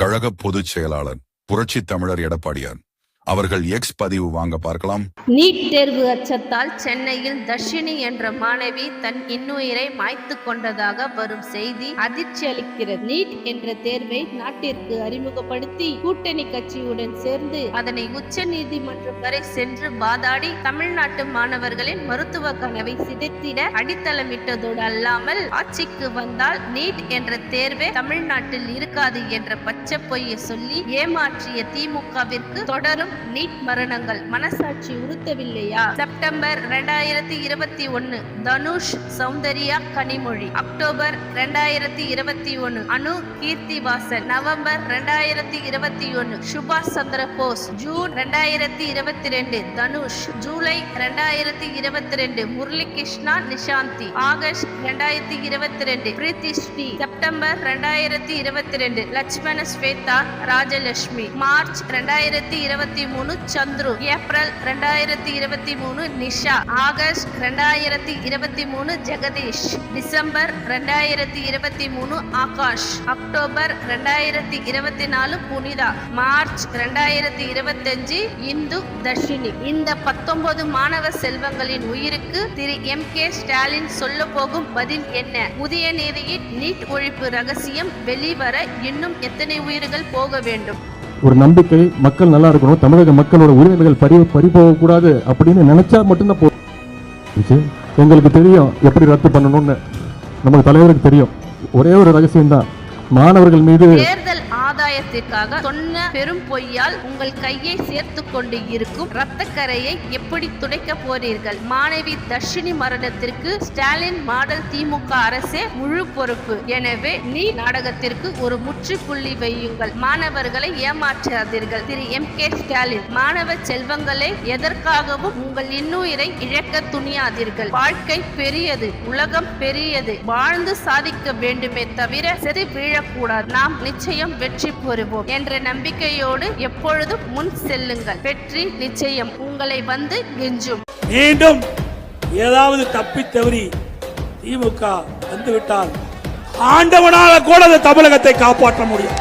கழக பொதுச் செயலாளர் புரட்சி தமிழர் எடப்பாடியார். அவர்கள் எக்ஸ் பதிவு வாங்க பார்க்கலாம். நீட் தேர்வு அச்சத்தால் சென்னையில் தர்ஷினி என்ற மாணவி தன் இன்னுயிரை மாய்த்து கொண்டதாக வரும் செய்தி அதிர்ச்சி அளிக்கிறது. நீட் என்ற தேர்வை நாட்டிற்கு அறிமுகப்படுத்தி கூட்டணி கட்சியுடன் சேர்ந்து அதனை உச்ச நீதிமன்றம் வரை சென்று வாதாடி தமிழ்நாட்டு மாணவர்களின் மருத்துவ கனவை சிதைத்திட அடித்தளமிட்டதோடு அல்லாமல் ஆட்சிக்கு வந்தால் நீட் என்ற தேர்வே தமிழ்நாட்டில் இருக்காது என்ற பச்சை பொய்யை சொல்லி ஏமாற்றிய திமுகவிற்கு தொடரும் நீட் மரணங்கள் மனசாட்சி உறுத்தவில்லையா? செப்டம்பர் ரெண்டாயிரத்தி இருபத்தி ஒன்னு தனுஷ் சௌந்தர்யா கனிமொழி. அக்டோபர் ரெண்டாயிரத்தி இருபத்தி ஒன்னு அனு கீர்த்திவாசன். நவம்பர் ரெண்டாயிரத்தி இருபத்தி ஒன்னு சுபாஷ் சந்திர போஸ் ஜூன் ரெண்டாயிரத்தி இருபத்தி ரெண்டு தனுஷ். ஜூலை ரெண்டாயிரத்தி இருபத்தி ரெண்டு முரளி கிருஷ்ணா நிஷாந்தி. ஆகஸ்ட் ரெண்டாயிரத்தி இருபத்தி ரெண்டு பிரீத்தி ஸ்ரீ. செப்டம்பர் ரெண்டாயிரத்தி இருபத்தி ரெண்டு லட்சுமண ஸ்வேதா ராஜலட்சுமி. மார்ச் ரெண்டாயிரத்தி இருபத்தி மூணு சந்துரு. ஏப்ரல் ரெண்டாயிரத்தி இருபத்தி மூணு நிஷா. ஆகஸ்ட் ரெண்டாயிரத்தி இருபத்தி மூணு ஜெகதீஷ். டிசம்பர் ரெண்டாயிரத்தி இருபத்தி மூணு ஆகாஷ். அக்டோபர் ரெண்டாயிரத்தி இருபத்தி நாலு புனிதா. மார்ச் ரெண்டாயிரத்தி இருபத்தஞ்சு இந்து தர்ஷினி. இந்த பத்தொன்பது மாணவ செல்வங்களின் உயிருக்கு திரு எம். கே. ஸ்டாலின் சொல்ல போகும் பதில் என்ன? புதிய நீதியின் நீட் ஒழிப்பு ரகசியம் வெளிவர இன்னும் எத்தனை உயிர்கள் போக வேண்டும்? ஒரு நம்பிக்கை மக்கள் நல்லா இருக்கணும் தமிழக மக்களோட உரிமைகள் பறி பறி போகக்கூடாது அப்படின்னு நினைச்சா மட்டும்தான் போதும் எங்களுக்கு தெரியும் எப்படி ரத்து பண்ணணும்னு. நமக்கு தலைவருக்கு தெரியும். ஒரே ஒரு ரகசியம் தான் மாணவர்கள் மீது ஆதாயத்திற்காக சொன்ன பெரும் பொய்யால் உங்கள் கையை சேர்த்து கொண்டு இருக்கும் ரத்தக்கரையை எப்படி துடைக்க போறீர்கள்? மாணவி தர்ஷினி மரணத்திற்கு ஸ்டாலின் மாடல் திமுக அரசே முழு பொறுப்பு. எனவே நீ நாடகத்திற்கு ஒரு முற்றுப்புள்ளி வையுங்கள். மாணவர்களை ஏமாற்றாதீர்கள். திரு. எம். கே. ஸ்டாலின் மாணவ செல்வங்களே எதற்காகவும் உங்கள் இன்னுயிரை இழக்க துணியாதீர்கள். வாழ்க்கை பெரியது உலகம் பெரியது. வாழ்ந்து சாதிக்க வேண்டுமே தவிர செது வீழக்கூடாது. நாம் நிச்சயம் வெற்றி வருவோம் என்ற நம்பிக்கையோடு எப்பொழுதும் முன் செல்லுங்கள். வெற்றி நிச்சயம். உங்களை வந்து கெஞ்சும் மீண்டும் ஏதாவது தப்பி தவறி திமுக வந்துவிட்டால் ஆண்டவனால கூட அந்த தமிழகத்தை காப்பாற்ற முடியும்.